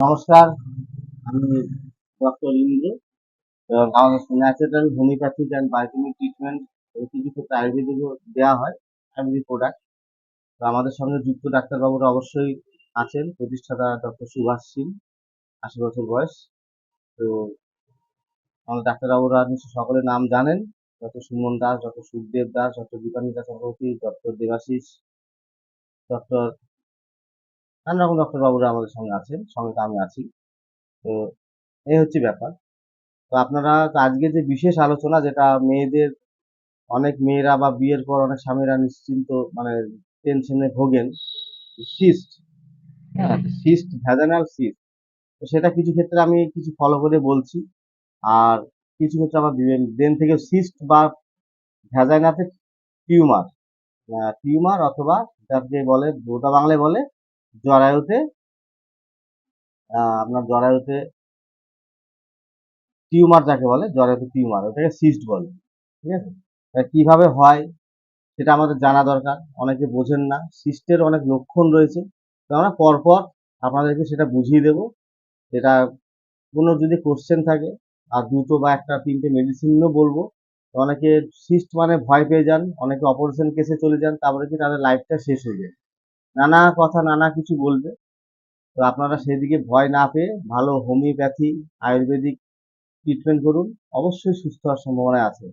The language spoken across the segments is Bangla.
নমস্কার, আমি ডক্টর ইন্দ্র এবং আমাদের natural homeopathic and biochemic treatment কিছু ক্ষেত্রে আয়ুর্বেদিকও দেওয়া হয় আয়ুর্বেদিক প্রোডাক্ট তো আমাদের সঙ্গে যুক্ত ডাক্তারবাবুরা অবশ্যই আছেন, প্রতিষ্ঠাতা ডক্টর সুভাষ সিং, আশি বছর বয়স। তো আমাদের ডাক্তারবাবুরা নিশ্চয় সকলের নাম জানেন, doctor Suman Das, doctor Sukhdev Das, doctor Dipanita Chakraborty, doctor Debashis, doctor নানা রকম ডক্টরবাবুরা আমাদের সঙ্গে আছেন সঙ্গে তো আমি আছি। তো এই হচ্ছে ব্যাপার। তো আপনারা আজকে যে বিশেষ আলোচনা যেটা মেয়েদের অনেক মেয়েরা বা বিয়ের পর অনেক স্বামীরা নিশ্চিন্ত মানে টেনশনে ভোগেন সিস্ট হ্যাঁ। সিস্ট ভ্যাজানাল সিস্ট তো সেটা কিছু ক্ষেত্রে আমি কিছু ফলো করে বলছি। আর কিছু ক্ষেত্রে আমার ব্রেন থেকে সিস্ট বা ভ্যাজাইনাতে টিউমার টিউমার অথবা যাকে বলে গোটা বাংলায় বলে জরায়ুতে আপনার জরায়ুতে টিউমার যাকে বলে, জরায়ুতে টিউমার, ওটাকে সিস্ট বলে, ঠিক আছে? কীভাবে হয় সেটা আমাদের জানা দরকার, অনেকে বোঝেন না, সিস্টের অনেক লক্ষণ রয়েছে, তো আমরা পরপর আপনাদেরকে সেটা বুঝিয়ে দেব সেটা কোনো যদি কোশ্চেন থাকে, আর দুটো বা একটা তিনটে মেডিসিনও বলব অনেকে সিস্ট মানে ভয় পেয়ে যান, অনেকে অপারেশন কেসে চলে যান, তারপরে কি তাদের লাইফটা শেষ হয়ে যায়। নানা কথা, নানা কিছু বলবে। তো আপনারা সেদিকে ভয় না পেয়ে ভালো হোমিওপ্যাথি, আয়ুর্বেদিক ট্রিটমেন্ট করুন। অবশ্যই সুস্থ হওয়ার সম্ভাবনা আছে।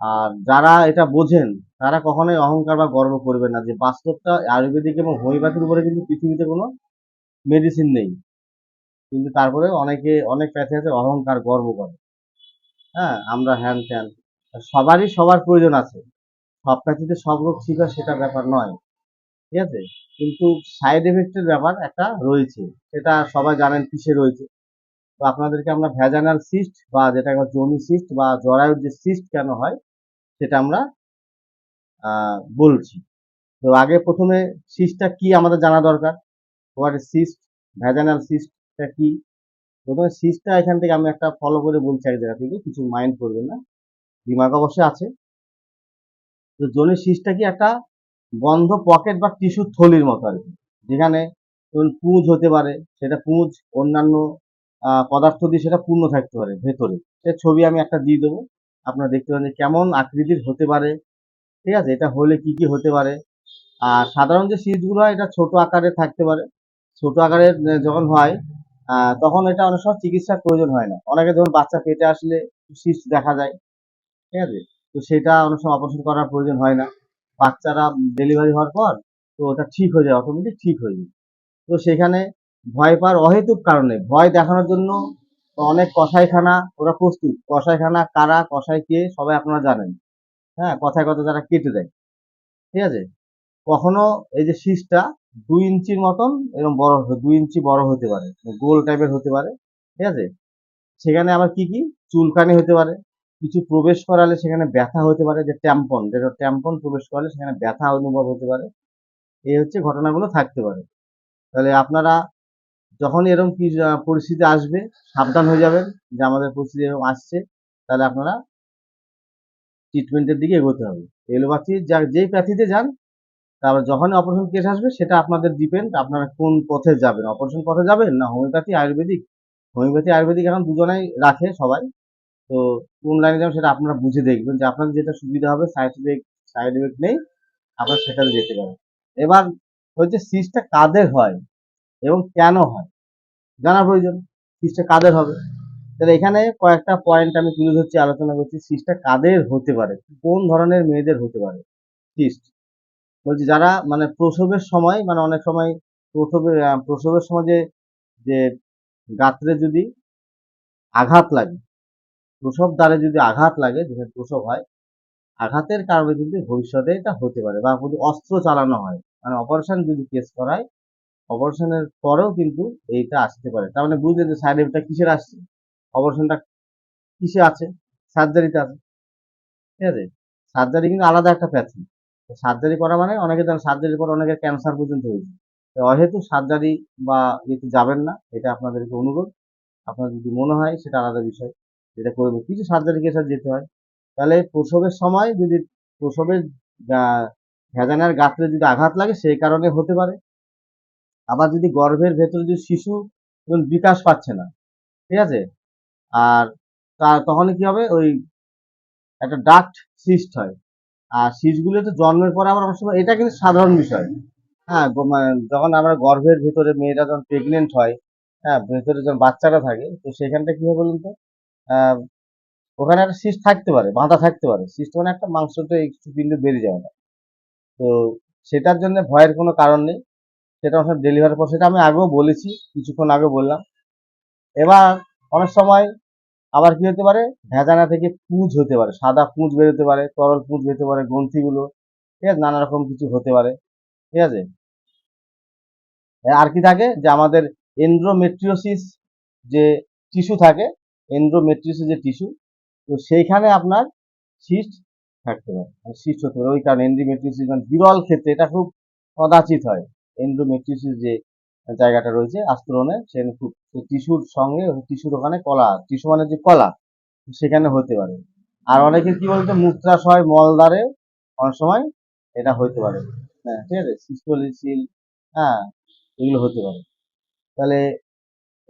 আর যারা এটা বোঝেন, তারা কখনোই অহংকার বা গর্ব করবেন না যে বাস্তবটা আয়ুর্বেদিক এবং হোমিওপ্যাথির উপরে কিন্তু পৃথিবীতে কোনো মেডিসিন নেই। কিন্তু তারপরে অনেকে, অনেক প্যাথি আছে অহংকার, গর্ব করে। হ্যাঁ আমরা হ্যান ত্যান। সবারই সবার প্রয়োজন আছে। সব প্যাথিতে সব রোগ ঠিক হয়, সেটা ব্যাপার নয়। ঠিক আছে? কিন্তু সাইড এফেক্টের ব্যাপার একটা রয়েছে। সেটা সবাই জানেন কিসে রয়েছে। তো আপনাদেরকে আমরা ভ্যাজানাল সিস্ট বা যেটা জমি সিস্ট বা জরায়ুর যে সিস্ট কেন হয়, সেটা আমরা বলছি। তো আগে প্রথমে সিস্টটা কি আমাদের জানা দরকার? হোয়াট ইজ সিস্ট ভ্যাজানাল সিস্টটা কি? প্রথমে সিস্টটা এখান থেকে আমি একটা ফলো করে বলছি এক জায়গা থেকে কিছু মাইন্ড করবেন না। দিমাগ অবশ্যই আছে। তো জনি সিস্টটা কি একটা বন্ধ পকেট বা টিস্যুর থলির মতো আর কি। যেখানে ধরুন পুঁজ হতে পারে, সেটা পুঁজ, অন্যান্য পদার্থ দিয়ে সেটা পূর্ণ থাকতে পারে ভেতরে। সে ছবি আমি একটা দিয়ে দেবো। আপনারা দেখতে পারেন যে কেমন আকৃতির হতে পারে। ঠিক আছে? এটা হলে কি কি হতে পারে? আর সাধারণ যে সিস্টগুলো হয়, এটা ছোট আকারে থাকতে পারে। ছোট আকারে যখন হয় তখন এটা অনেক সময় চিকিৎসার প্রয়োজন হয় না। অনেকে যখন বাচ্চা পেটে আসলে সিস্ট দেখা যায়। ঠিক আছে? তো সেটা অনেক সময় অপারেশন করার প্রয়োজন হয় না। বাচ্চারা ডেলিভারি হওয়ার পর তো ওটা ঠিক হয়ে যায় অটোমেটিক ঠিক হয়ে যায়। তো সেখানে ভয় পাওয়ার অহেতুক কারণে, ভয় দেখানোর জন্য অনেক কসাইখানা, ওরা প্রস্তুত। কসাইখানা কারা, কসাই কে, সবাই আপনারা জানেন। হ্যাঁ কথায় কথা যারা কেটে দেয়। ঠিক আছে? কখনো এই যে শীষটা দুই ইঞ্চির মতন এরকম বড় দুই ইঞ্চি বড় হতে পারে গোল টাইপের হতে পারে। ঠিক আছে? সেখানে আবার কি কি? চুলকানি হতে পারে। কিছু প্রবেশ করালে সেখানে ব্যথা হতে পারে, যে ট্যাম্পন যেটা ট্যাম্পন প্রবেশ করালে সেখানে ব্যথা অনুভব হতে পারে। এই হচ্ছে ঘটনাগুলো থাকতে পারে। তাহলে আপনারা যখন এরকম কি পরিস্থিতি আসবে, সাবধান হয়ে যাবেন যে আমাদের পরিস্থিতি এরকম আসছে, তাহলে আপনারা ট্রিটমেন্টের দিকে এগোতে হবে। এলোপ্যাথি যা, যেই প্যাথিতে যান তারপর যখনই অপারেশন কেস আসবে, সেটা আপনাদের ডিপেন্ড আপনারা কোন পথে যাবেন। অপারেশন পথে যাবেন না হোমিওপ্যাথি আয়ুর্বেদিক হোমিওপ্যাথি আয়ুর্বেদিক এখন দুজনেই রাখে সবাই। তো কোন লাইনে যাবেন সেটা আপনারা বুঝে দেখবেন যে আপনার যেটা সুবিধা হবে সাইড এফেক্ট সাইড এফেক্ট নেই, আপনারা সেটাতে যেতে পারেন। এবার হচ্ছে সিসটা কাদের হয় এবং কেন হয়? জানা প্রয়োজন সিসটা কাদের হবে? তাহলে এখানে কয়েকটা পয়েন্ট আমি তুলে ধরছি, আলোচনা করছি সিসটা কাদের হতে পারে? কোন ধরনের মেয়েদের হতে পারে? সিস্ট বলছি যারা মানে প্রসবের সময় মানে অনেক সময় প্রসবের প্রসবের সময় যে গাত্রে যদি আঘাত লাগে প্রসব দ্বারে যদি আঘাত লাগে, যেখানে প্রসব হয়, আঘাতের কারণে কিন্তু ভবিষ্যতে এটা হতে পারে বা যদি অস্ত্র চালানো হয়। মানে অপারেশন যদি কেস করায় অপারেশনের পরেও কিন্তু এইটা আসতে পারে। তার মানে বুঝলেন যে সাইড এফেক্টটা কিসের আসছে? অপারেশনটা কিসে আছে? সার্জারিতে আছে। ঠিক আছে? সার্জারি কিন্তু আলাদা একটা প্যাথি সার্জারি করা মানে অনেকে জানেন সার্জারির পর অনেকের ক্যান্সার পর্যন্ত হয়েছে অহেতু সার্জারি বা ইয়েতে যাবেন না, এটা আপনাদেরকে অনুরোধ। আপনার যদি মনে হয় সেটা আলাদা বিষয়। যেটা করবে। কিছু সার্জারি কেসে যেতে হয়। তাহলে প্রসবের সময় যদি প্রসবের ভেজানার গাত্রে যদি আঘাত লাগে, সেই কারণে হতে পারে। আবার যদি গর্ভের ভেতরে যদি শিশু বিকাশ পাচ্ছে না, ঠিক আছে? আর তখন কি হবে? ওই একটা ডাক্ট সিস্ট হয়। আর সিস্টগুলো তো জন্মের পরে আবার অনেক এটা কিন্তু সাধারণ বিষয়। হ্যাঁ যখন আমরা গর্ভের ভেতরে মেয়েরা যখন প্রেগনেন্ট হয় হ্যাঁ ভেতরে যখন বাচ্চারা থাকে, তো সেখানটা কি হয় বলুন তো? ওখানে একটা সিস্ট থাকতে পারে, বাঁধা থাকতে পারে। সিস্ট মানে একটা মাংসটা একটু পিণ্ড বেরিয়ে যাবে না। তো সেটার জন্য ভয়ের কোনো কারণ নেই। সেটা অবশ্য ডেলিভারির পর সেটা আমি আগেও বলেছি, কিছুক্ষণ আগে বললাম। এবার অনেক সময় আবার কি হতে পারে? ভেজানা থেকে পুঁজ হতে পারে। সাদা পুঁজ বেরোতে পারে, তরল পুঁজ বেরোতে পারে, গ্রন্থিগুলো। ঠিক আছে? নানা রকম কিছু হতে পারে। ঠিক আছে? আর কি থাকে? যে আমাদের এন্ড্রোমেট্রিওসিস যে টিস্যু থাকে এন্ড্রোমেট্রিওসিস যে টিস্যু তো সেইখানে আপনার সিস্ট থাকতে পারে। সিস্ট হতে পারে, ওই কারণে এন্ড্রোমেট্রিওসিস মানে বিরল ক্ষেত্রে এটা খুব কদাচিত হয়। এন্ড্রোমেট্রিওসিস যে জায়গাটা রয়েছে, আস্তরণে, সেখানে খুব টিস্যুর সঙ্গে টিস্যুর ওখানে কলা টিস্যু মানে যে কলা, সেখানে হতে পারে। আর অনেকে কি বলতো, মূত্রাশয়, মলদ্বারে অনেক সময় এটা হতে পারে। হ্যাঁ ঠিক আছে সিস্টোলিসিল হ্যাঁ এগুলো হতে পারে। তাহলে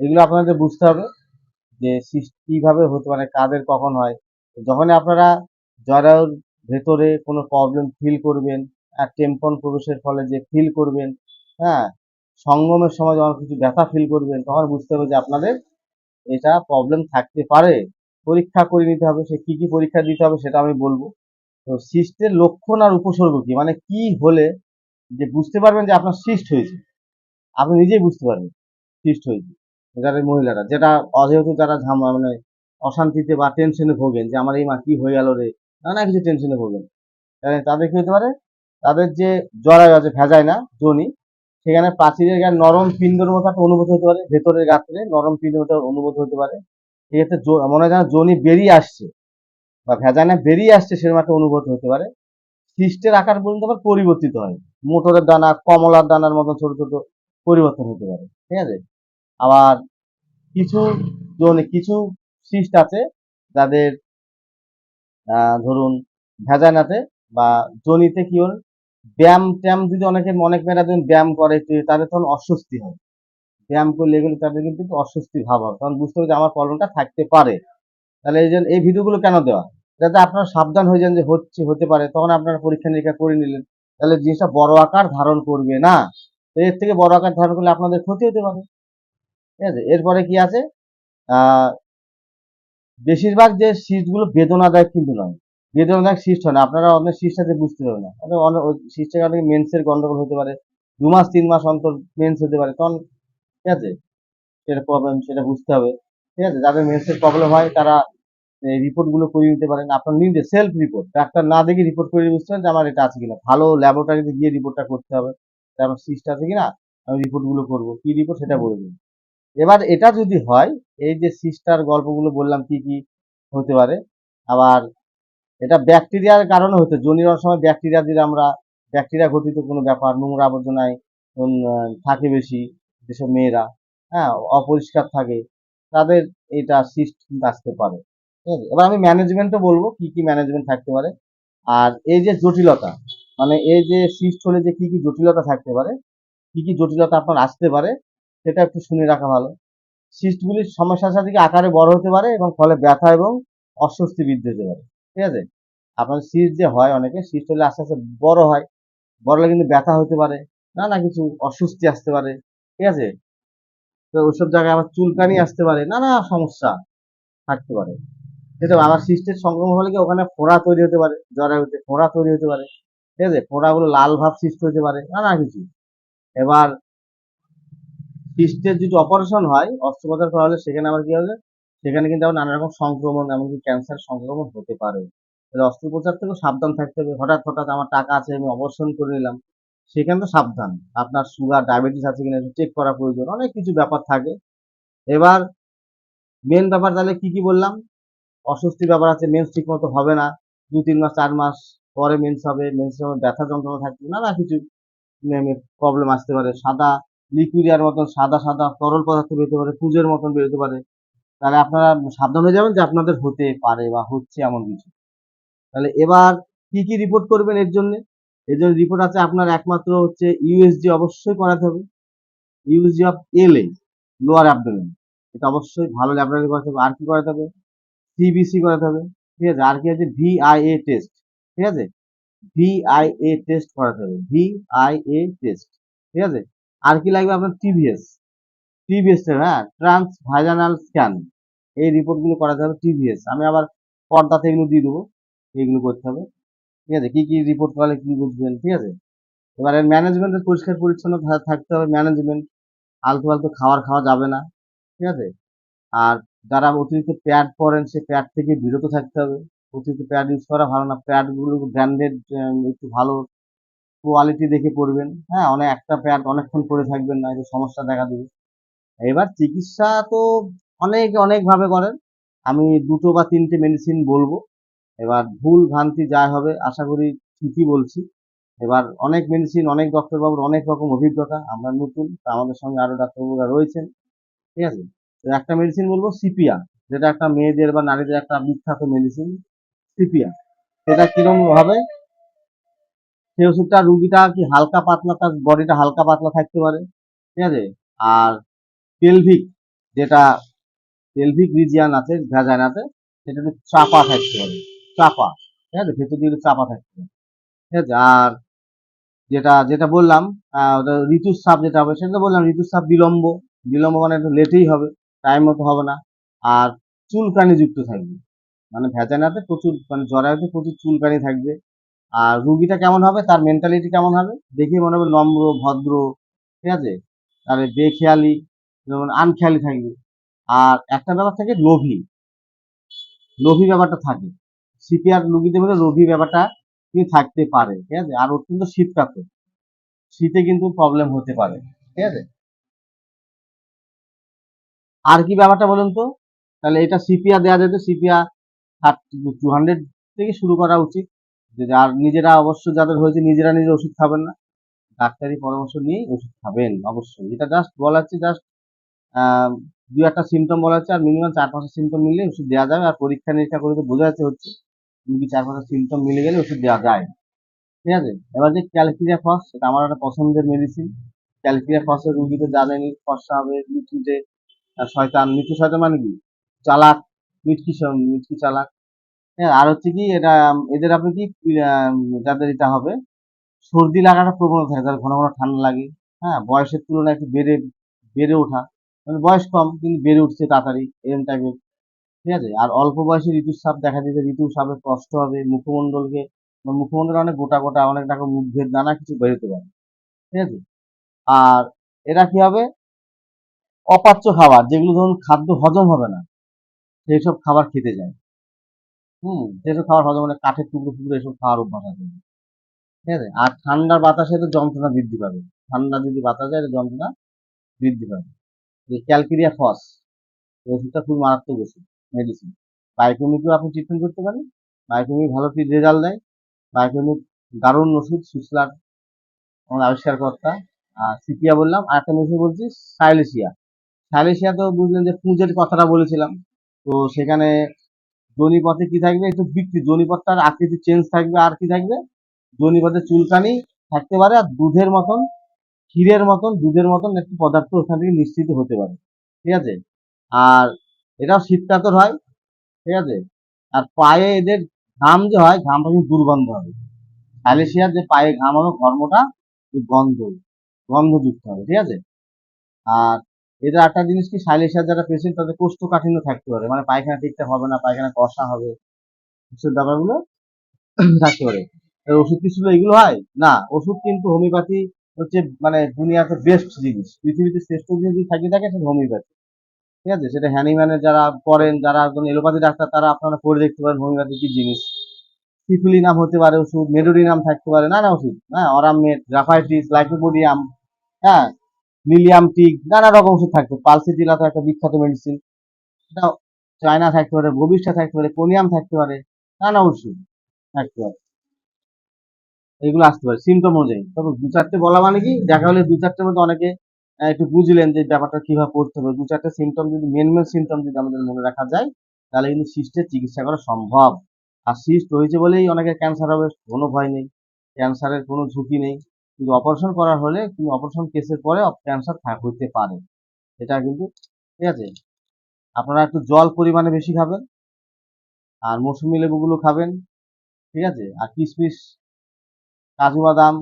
এগুলো আপনাদের বুঝতে হবে। যে সিস্ট কীভাবে হতে পারে, কাদের কখন হয়, যখনই আপনারা জরায়ুর ভেতরে কোনো প্রবলেম ফিল করবেন, আর টেম্পন প্রবেশের ফলে যে ফিল করবেন হ্যাঁ সঙ্গমের সময় যখন কিছু ব্যথা ফিল করবেন, তখন বুঝতে হবে যে আপনাদের এটা প্রবলেম থাকতে পারে। পরীক্ষা করে নিতে হবে, সে কি কি পরীক্ষা দিতে হবে সেটা আমি বলব। তো সিস্টের লক্ষণ আর উপসর্গ কি? মানে কি হলে যে বুঝতে পারবেন যে আপনার সিস্ট হয়েছে। আপনি নিজেই বুঝতে পারবেন সিস্ট হয়েছে। যারা মহিলারা, যেটা অযেহেতু যারা ঝামা মানে অশান্তিতে বা টেনশনে ভোগেন যে, আমার এই মা কি হয়ে গেল রে? নানা কিছু টেনশনে ভোগেন। তাদের কি হতে পারে? তাদের যে জরায়ু আছে, ভেজায় না জনি সেখানে প্রাচীরের গায়ে নরম পিণ্ডর মতো একটা অনুভূতি হতে পারে, ভেতরের গাত্রে নরম পিণ্ডের মতো অনুভূতি হতে পারে। সেক্ষেত্রে মনে হয় যেন জনি বেরিয়ে আসছে বা ভেজানে বেরিয়ে আসছে সেরকম একটা অনুভূতি হতে পারে। সিস্টের আকার পর্যন্ত আবার পরিবর্তিত হয়। মোটরের দানা, কমলার দানার মতো ছোট ছোট পরিবর্তন হতে পারে। ঠিক আছে? আবার কিছু জনে কিছু সিস্ট আছে যাদের ধরুন ভেজানাতে বা জনিতে কি হল ব্যায়াম ট্যায়াম যদি অনেকে অনেক মেয়েরা যখন ব্যায়াম করে তাদের তখন অস্বস্তি হয়। ব্যায়াম করলে এগুলো তাদের কিন্তু অস্বস্তি ভাব হয়। তখন বুঝতে হবে যে আমার প্রবলেমটা থাকতে পারে। তাহলে এই জন্য এই ভিডিওগুলো কেন দেওয়া? যাতে আপনারা সাবধান হয়ে যান যে হচ্ছে, হতে পারে। তখন আপনারা পরীক্ষা নিরীক্ষা করে নিলেন। তাহলে জিনিসটা বড় আকার ধারণ করবে না। এর থেকে বড় আকার ধারণ করলে আপনাদের ক্ষতি হতে পারে। ঠিক আছে? এরপরে কি আছে? বেশিরভাগ যে সিস্টগুলো বেদনাদায়ক কিন্তু নয়। বেদনাদায়ক সিস্ট হয় না। আপনারা অনেক সিস্ট আছে বুঝতে পারবেন না। অনেক অনেক সিস্টের কারণে মেন্সের গন্ডগোল হতে পারে? দু মাস, তিন মাস অন্তর মেন্স হতে পারে। তখন ঠিক আছে? সেটা প্রবলেম সেটা বুঝতে হবে। ঠিক আছে? যাদের মেন্সের প্রবলেম হয়, তারা রিপোর্টগুলো করিয়ে নিতে পারেন। আপনার নিজে সেলফ রিপোর্ট ডাক্তার না দেখে রিপোর্ট করে বুঝতে পারেন যে আমার এটা আছে কিনা। ভালো ল্যাবরেটরিতে গিয়ে রিপোর্টটা করতে হবে। আমার সিস্ট আছে কিনা? আমি রিপোর্টগুলো করব। কি রিপোর্ট সেটা বলে দিন। এবার এটা যদি হয়, এই যে সিস্টার গল্পগুলো বললাম কি কি হতে পারে, আবার এটা ব্যাকটেরিয়ার কারণে হতে জনির সময় ব্যাকটেরিয়া দিয়ে আমরা ব্যাকটেরিয়া ঘটিত কোনো ব্যাপার, নোংরা আবর্জনায় থাকে বেশি যেসব মেয়েরা হ্যাঁ অপরিষ্কার থাকে, তাদের এটা সিস্ট আসতে পারে। ঠিক আছে? এবার আমি ম্যানেজমেন্টও বলব কি কি ম্যানেজমেন্ট থাকতে পারে। আর এই যে জটিলতা মানে এই যে সিস্ট হলে যে কি কি জটিলতা থাকতে পারে, কি কি জটিলতা আপনার আসতে পারে সেটা একটু শুনে রাখা ভালো। সিস্টগুলির সমস্যার সাথে আকারে বড় হতে পারে এবং ফলে ব্যথা এবং অস্বস্তি বৃদ্ধি হতে পারে, ঠিক আছে? আপনার সিস্ট যে হয় অনেকে, সিস্ট হলে আস্তে আস্তে বড় হয়। বড় হলে কিন্তু ব্যথা হতে পারে না না কিছু অস্বস্তি আসতে পারে, ঠিক আছে? তো ওইসব জায়গায় আবার চুলকানি আসতে পারে, নানা সমস্যা থাকতে পারে। কিন্তু আবার সিস্টের সংক্রমণ হলে কি ওখানে ফোড়া তৈরি হতে পারে জরায়ুতে ফোড়া তৈরি হতে পারে, ঠিক আছে? ফোড়াগুলো লাল ভাব সৃষ্টি হতে পারে, নানা কিছু। এবার সিস্টের যদি অপারেশন হয়, অস্ত্রোপচার করা হলে সেখানে আবার কি হবে? সেখানে কিন্তু আবার নানা রকম সংক্রমণ, এমনকি ক্যান্সার সংক্রমণ হতে পারে। তাহলে অস্ত্রোপচার থেকেও সাবধান থাকতে হবে। হঠাৎ হঠাৎ আমার টাকা আছে, আমি অপারেশন করে নিলাম। সেখানে তো সাবধান। আপনার সুগার ডায়াবেটিস আছে কিনা চেক করা প্রয়োজন। অনেক কিছু ব্যাপার থাকে। এবার মেন ব্যাপার তাহলে কি কি বললাম? অস্বস্তি ব্যাপার আছে মেন্স ঠিক মতো হবে না। দু তিন মাস, চার মাস পরে মেন্স হবে। মেন্স সময় ব্যথা যন্ত্রণা থাকবে নানা কিছু। প্রবলেম আসতে পারে। সাদা লিকুইডিয়ার মতন সাদা সাদা তরল পদার্থ বেরোতে পারে, পুজোর মতন বেরোতে পারে। তাহলে আপনারা সাবধান হয়ে যাবেন যে আপনাদের হতে পারে বা হচ্ছে এমন কিছু। তাহলে এবার কি কি রিপোর্ট করবেন এর জন্য? এর জন্য রিপোর্ট আছে আপনার একমাত্র হচ্ছে ইউএসজি অবশ্যই করাতে হবে। USG of LA lower abdomen এটা অবশ্যই ভালো ল্যাবরেটরি করাতে হবে। আর কি করাতে হবে? সিবিসি করাতে হবে। ঠিক আছে? আর কি আছে? ভিআইএ টেস্ট ঠিক আছে? ভিআইএ টেস্ট করাতে হবে। ভিআইএ টেস্ট ঠিক আছে? আর কি লাগবে আপনার টিভিএস টিভিএস হ্যাঁ ট্রান্স ভাইজানাল স্ক্যান এই রিপোর্টগুলো করাতে হবে টিভিএস আমি আবার পর্দাতে এগুলো দিয়ে দেবো এইগুলো করতে হবে। ঠিক আছে? কি কি রিপোর্ট করালে কি বুঝবেন? ঠিক আছে? এবার ম্যানেজমেন্টের পরিষ্কার পরিচ্ছন্ন থাকতে হবে ম্যানেজমেন্ট আলতু আলতু খাবার খাওয়া যাবে না। ঠিক আছে? আর যারা অতিরিক্ত প্যাড পরেন, সে প্যাড থেকে বিরত থাকতে হবে। অতিরিক্ত প্যাড ইউজ করা ভালো না। প্যাডগুলো ব্র্যান্ডেড একটু ভালো কোয়ালিটি দেখে পড়বেন। হ্যাঁ অনেক একটা প্যাড অনেকক্ষণ পরে থাকবেন না একটু সমস্যা দেখা দেবে। এবার চিকিৎসা তো অনেক অনেকভাবে করেন। আমি দুটো বা তিনটে মেডিসিন বলব। এবার ভুল ভ্রান্তি যা হবে, আশা করি ঠিকই বলছি। এবার অনেক মেডিসিন অনেক ডক্টরবাবুর অনেক রকম অভিজ্ঞতা। আমরা নতুন, তা আমাদের সঙ্গে আরও ডাক্তারবাবুরা রয়েছেন। ঠিক আছে? একটা মেডিসিন বলব সিপিয়া যেটা একটা মেয়েদের বা নারীদের একটা বিখ্যাত মেডিসিন সিপিয়া সেটা কীরকম হবে? সেই ওষুধটা রুগীটা কি হালকা পাতলা, তার বডিটা হালকা পাতলা থাকতে পারে? ঠিক আছে? আর পেলভিক যেটা পেলভিক রিজিয়ান আছে ভ্যাজাইনাতে সেটা একটু চাপা থাকতে পারে। চাপা, ঠিক আছে? ভেতর একটু চাপা থাকতে পারে। ঠিক আছে? আর যেটা যেটা বললাম ঋতুস্রাব যেটা হবে, সেটা তো বললাম, ঋতুস্রাব বিলম্ব। বিলম্ব মানে একটু লেটেই হবে টাইম মতো হবে না। আর চুলকানি যুক্ত থাকবে। মানে ভ্যাজাইনাতে প্রচুর মানে জরায়ুতে প্রচুর চুলকানি থাকবে। আর রুগীটা কেমন হবে? তার মেন্টালিটি কেমন হবে? দেখে মনে হবে নম্র, ভদ্র, ঠিক আছে? তাহলে বেখেয়ালি, যেমন আনখেয়ালি থাকবে। আর একটা ব্যাপার থাকে, লোভী। লোভী ব্যাপারটা থাকে। সিপিআর রুগীদের মধ্যে লোভী ব্যাপারটা কিন্তু থাকতে পারে, ঠিক আছে? আর অত্যন্ত শীতকাতর। শীতে কিন্তু প্রবলেম হতে পারে, ঠিক আছে? আর কি ব্যাপারটা বলুন তো? তাহলে এটা সিপিয়া দেওয়া যেত। সিপিয়া টু হান্ড্রেড থেকে শুরু করা উচিত। যে আর নিজেরা অবশ্য যাদের হয়েছে নিজেরা নিজে ওষুধ খাবেন না, ডাক্তারি পরামর্শ নিয়ে ওষুধ খাবেন অবশ্যই। এটা জাস্ট বলা হচ্ছে জাস্ট দু একটা সিমটম বলা হচ্ছে আর মিনিমাম চার পাঁচটা সিমটম মিললে ওষুধ দেওয়া যাবে আর পরীক্ষা নিরীক্ষা করে তো বোঝা যাচ্ছে হচ্ছে রুগী চার পাঁচটা সিমটম মিলে গেলে ওষুধ দেওয়া যায়। ঠিক আছে? এবার যে ক্যালকিরিয়া ফস, সেটা আমার একটা পছন্দের মেডিসিন ক্যালকিরিয়া ফসের রুগী তো জানেনই ফসা হবে মিটমিটে শয়তান, মিঠু শয়তান মানে কি? চালাক মিটকি মিটকি চালাক। হ্যাঁ আর হচ্ছে কি এটা, এদের আপনি কি যাদের এটা হবে, সর্দি লাগাটা প্রবণতা থাকে যাদের ঘন ঘন ঠান্ডা লাগে হ্যাঁ বয়সের তুলনায় একটু বেড়ে বেড়ে ওঠা মানে বয়স কম, কিন্তু বেড়ে উঠছে তাড়াতাড়ি এরকম টাইপের ঠিক আছে? আর অল্প বয়সে ঋতুস্রাব দেখা দিতে ঋতুস্রাবে কষ্ট হবে, মুখমণ্ডলকে মুখমণ্ডলে অনেক গোটা গোটা, অনেক রকম মুখভেদ নানা কিছু বেরোতে পারে, ঠিক আছে? আর এরা কি হবে? অপাচ্য খাবার, যেগুলো ধরুন খাদ্য হজম হবে না সেই সব খাবার খেতে যায়। হুম খাবার হজম মানে কাঠের টুকরো টুকরো এসব খাওয়ার অভ্যাস আছে। ঠিক আছে? আর ঠান্ডার বাতাসে তো যন্ত্রণা বৃদ্ধি পাবে। ঠান্ডা যদি বাতাস যায় যন্ত্রণা বৃদ্ধি পাবে। যে ক্যালকেরিয়া ফস ওষুধটা খুব মারাত্মক ওষুধ মেডিসিন বায়োকেমিকও আপনি ট্রিটমেন্ট করতে পারেন। বায়োকেমিক ভালো রেজাল্ট দেয়। বায়োকেমিক দারুণ ওষুধ সুসলার আবিষ্কারকর্তা আর সিপিয়া বললাম। আর একটা মেশিন বলছি, সাইলেশিয়া। সাইলেশিয়া তো বুঝলেন যে পুঁজের কথাটা বলেছিলাম। তো সেখানে জনিপথে কি থাকবে? একটু বিক্রি জনিপথটার আকৃতি চেঞ্জ থাকবে। আর কি থাকবে? জনিপথে চুলকানি থাকতে পারে আর দুধের মতন, ক্ষীরের মতন, দুধের মতন একটি পদার্থ ওখান থেকে নিশ্চিত হতে পারে। ঠিক আছে? আর এটাও শীতকাতর হয়। ঠিক আছে? আর পায়ে এদের ঘাম যে হয়, ঘামটা কিন্তু দুর্গন্ধ হবে। স্যালেসিয়ার যে পায়ে ঘাম হবে, ঘর্মটা গন্ধ, গন্ধযুক্ত হবে। ঠিক আছে? আর এদের একটা জিনিস কি সাইলেশিয়ার যারা পেশেন্ট তাদের কোষ্ঠকাঠিন্য থাকতে পারে। মানে পায়খানা ঠিকঠাক হবে না, পায়খানা কষা হবে এসব ব্যাপারগুলো থাকতে পারে। ওষুধ কি শুধু এগুলো হয়? না, ওষুধ কিন্তু হোমিওপ্যাথি হচ্ছে মানে দুনিয়াতে বেস্ট জিনিস। পৃথিবীতে শ্রেষ্ঠ জিনিস যদি থাকিয়ে থাকে, সেটা হোমিওপ্যাথি। ঠিক আছে? সেটা হ্যানিম্যানের যারা করেন, যারা একজন এলোপ্যাথি ডাক্তার, তারা আপনারা পড়ে দেখতে পারেন হোমিওপ্যাথি কি জিনিস। সিফিলি নাম হতে পারে ওষুধ মেডোরি নাম থাকতে পারে, নানা ওষুধ হ্যাঁ? অরামমেট গ্রাফাইটিস লাইকোপোডিয়াম হ্যাঁ? লিলিয়াম টিক, নানা রকম ওষুধ থাকতে। পালসিটিলা তো একটা বিখ্যাত মেডিসিন এটা চায়না থাকতে পারে ববিষ্ঠা থাকতে পারে, কোনিয়াম থাকতে পারে, নানা ওষুধ থাকতে পারে। এগুলো আসতে পারে সিমটম অনুযায়ী। তবে দু চারটে বলা মানে কি, দেখা হলে দু চারটের মধ্যে অনেকে একটু বুঝলেন যে ব্যাপারটা কীভাবে করতে হবে। দু চারটে সিমটম যদি মেন মেন সিমটম যদি আমাদের মনে রাখা যায়, তাহলে কিন্তু সিস্টের চিকিৎসা করা সম্ভব। আর সিস্ট হয়েছে বলেই অনেকের ক্যান্সার হবে, কোনো ভয় নেই। ক্যান্সারের কোনো ঝুঁকি নেই। কিন্তু অপারেশন করার হলে কিন্তু অপারেশন কেসের পরে ক্যান্সার হতে পারে। এটা কিন্তু, ঠিক আছে? আপনারা একটু জল পরিমাণে বেশি খাবেন, আর মৌসুমি লেবুগুলো খাবেন, ঠিক আছে? আর কিশমিশ কাজু বাদাম,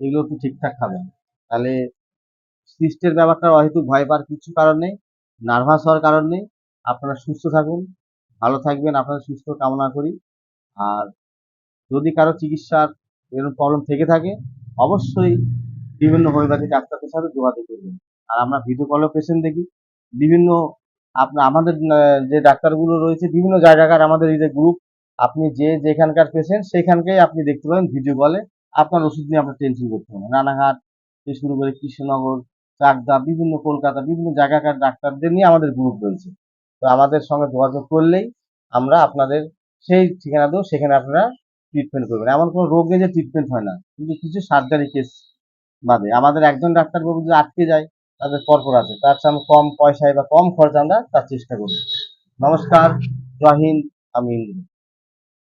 এগুলো একটু ঠিকঠাক খাবেন। তাহলে সিস্টের ব্যাপারটা হয়তো ভয় পাওয়ার কিছু কারণ নেই নার্ভাস হওয়ার কারণ নেই। আপনারা সুস্থ থাকুন, ভালো থাকবেন, আপনাদের সুস্থ কামনা করি। আর যদি কারও চিকিৎসার এরকম প্রবলেম থেকে থাকে অবশ্যই বিভিন্ন হোমিওপ্যাথি ডাক্তারদের সাথে যোগাযোগ করবেন। আর আমরা ভিডিও কলেও পেশেন্ট দেখি। বিভিন্ন আপনার আমাদের যে ডাক্তারগুলো রয়েছে, বিভিন্ন জায়গাকার আমাদের এই যে গ্রুপ আপনি যে যেখানকার পেশেন্ট সেখানকেই আপনি দেখতে পাবেন ভিডিও কলে আপনার ওষুধ নিয়ে আপনার টেনশন করতে হবে রানাঘাট থেকে শুরু করে কৃষ্ণনগর, চাকদা, বিভিন্ন কলকাতা, বিভিন্ন জায়গাকার ডাক্তারদের নিয়ে আমাদের গ্রুপ রয়েছে। তো আমাদের সঙ্গে যোগাযোগ করলেই আমরা আপনাদের সেই ঠিকানা দেবো, সেখানে আপনারা ট্রিটমেন্ট করবেন এমন কোনো রোগ নেই যে ট্রিটমেন্ট হয় না। কিন্তু কিছু সার্জারি কেস বাদে। আমাদের একজন ডাক্তারবাবু যদি আটকে যায়, তাদের পরপর আছে। তার চেয়ে কম পয়সায় বা কম খরচে আমরা তার চেষ্টা করি নমস্কার, জয় হিন্দ, আমি